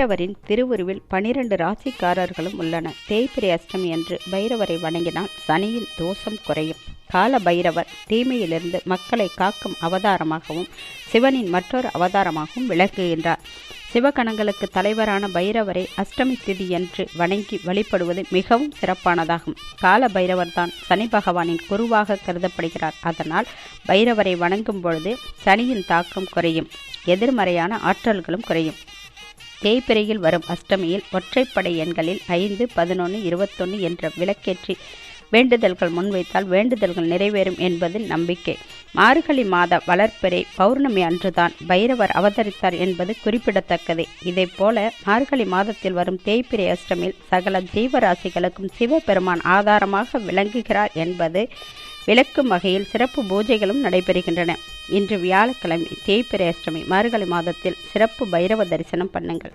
பைரவரின் திருவுருவில் பனிரெண்டு ராசிக்காரர்களும் உள்ளன. தேய்பிரை அஷ்டமி என்று பைரவரை வணங்கினால் சனியின் தோஷம் குறையும். கால பைரவர் தீமையிலிருந்து மக்களை காக்கும் அவதாரமாகவும் சிவனின் மற்றொரு அவதாரமாகவும் விளக்குகின்றார் சிவகணங்களுக்கு தலைவரான பைரவரை அஷ்டமி திதியன்று வணங்கி வழிபடுவது மிகவும் சிறப்பானதாகும். கால பைரவர்தான் சனி பகவானின் குருவாக கருதப்படுகிறார். அதனால் பைரவரை வணங்கும் பொழுது சனியின் தாக்கம் குறையும். எதிர்மறையான ஆற்றல்களும் குறையும். தேய்பிரையில் வரும் அஷ்டமியில் ஒற்றைப்படை எண்களில் ஐந்து பதினொன்று இருபத்தொன்று என்ற விளக்கேற்றி வேண்டுதல்கள் முன்வைத்தால் வேண்டுதல்கள் நிறைவேறும் என்பதில் நம்பிக்கை. மார்கழி மாத வளர்ப்பிறை பௌர்ணமி அன்றுதான் பைரவர் அவதரித்தார் என்பது குறிப்பிடத்தக்கது. இதைப்போல மார்கழி மாதத்தில் வரும் தேய்பிரை அஷ்டமியில் சகல ஜீவராசிகளுக்கும் சிவபெருமான் ஆதாரமாக விளங்குகிறார் என்பது விளக்கும் வகையில் சிறப்பு பூஜைகளும் நடைபெறுகின்றன. இன்று வியாழக்கிழமை தேய்பிரேஷ்டமி மறுகலை மார்கழி மாதத்தில் சிறப்பு பைரவ தரிசனம் பண்ணுங்கள்.